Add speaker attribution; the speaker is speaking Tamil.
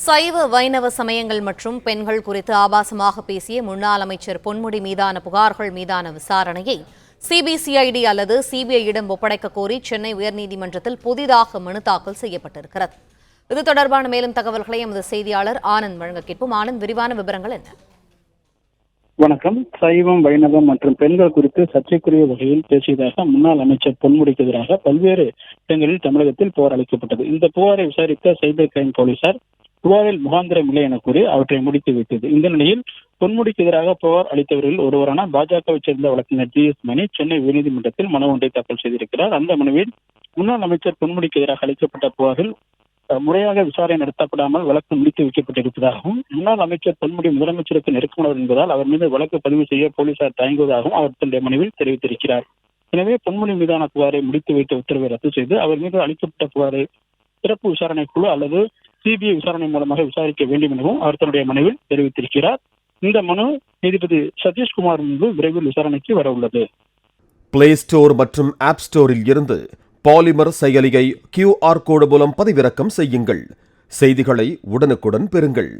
Speaker 1: சைவ வைணவ சமயங்கள் மற்றும் பெண்கள் குறித்து ஆபாசமாக பேசிய முன்னாள் அமைச்சர் பொன்முடி மீதான புகார்கள் மீதான விசாரணையை சிபிசிஐடி அல்லது சிபிஐயிடம் ஒப்படைக்க கோரி சென்னை உயர்நீதிமன்றத்தில் புதிதாக மனு தாக்கல் செய்யப்பட்டிருக்கிறது. இது தொடர்பான மேலும் தகவல்களை எமது செய்தியாளர் ஆனந்த் வழங்க கேட்போம். ஆனந்த் விரிவான விவரங்கள் என்ன?
Speaker 2: வணக்கம். சைவம் வைணவம் மற்றும் பெண்கள் குறித்து சர்ச்சைக்குரிய வகையில் பேசியதாக முன்னாள் அமைச்சர் பொன்முடிக்கு எதிராக பல்வேறு இடங்களில் தமிழகத்தில் புகார் அளிக்கப்பட்டது. இந்த புகாரை விசாரித்த சைபர் கிரைம் போலீசார் புகாரில் முகாந்திரம் இல்லை என கூறி அவற்றை முடித்து வைத்தது இந்த நிலையில் பொன்முடிக்கு எதிராக புகார் அளித்தவர்கள் ஒருவரான பாஜகவை சேர்ந்த வழக்கறிஞர் ஜி எஸ் மணி சென்னை உயர்நீதிமன்றத்தில் மனு ஒன்றை தாக்கல் செய்திருக்கிறார். அந்த மனுவில் முன்னாள் அமைச்சர் பொன்முடிக்கு எதிராக அளிக்கப்பட்ட புகாரில் முறையாக விசாரணை நடத்தப்படாமல் வழக்கு முடித்து வைக்கப்பட்டிருப்பதாகவும் முன்னாள் அமைச்சர் பொன்முடி முதலமைச்சருக்கு நெருக்கமானவர் என்பதால் அவர் மீது வழக்கு பதிவு செய்ய போலீசார் தயங்குவதாகவும் அவர் தன்னுடைய மனுவில் தெரிவித்திருக்கிறார். எனவே பொன்முடி மீதான புகாரை முடித்து வைத்த உத்தரவை ரத்து செய்து அவர் மீது அளிக்கப்பட்ட புகாரை சிறப்பு விசாரணை குழு அல்லது சிபிஐ விசாரணை மூலமாக விசாரிக்க வேண்டும் எனவும் அவர் தன்னுடைய மனுவில் தெரிவித்திருக்கிறார். இந்த மனு நீதிபதி சதீஷ்குமார் முன்பு விரைவில் விசாரணைக்கு வர உள்ளது
Speaker 3: பிளே ஸ்டோர் மற்றும் ஆப் ஸ்டோரில் இருந்து பாலிமர் செயலியை கியூஆர் கோடு மூலம் பதிவிறக்கம் செய்யுங்கள். செய்திகளை உடனுக்குடன் பெறுங்கள்.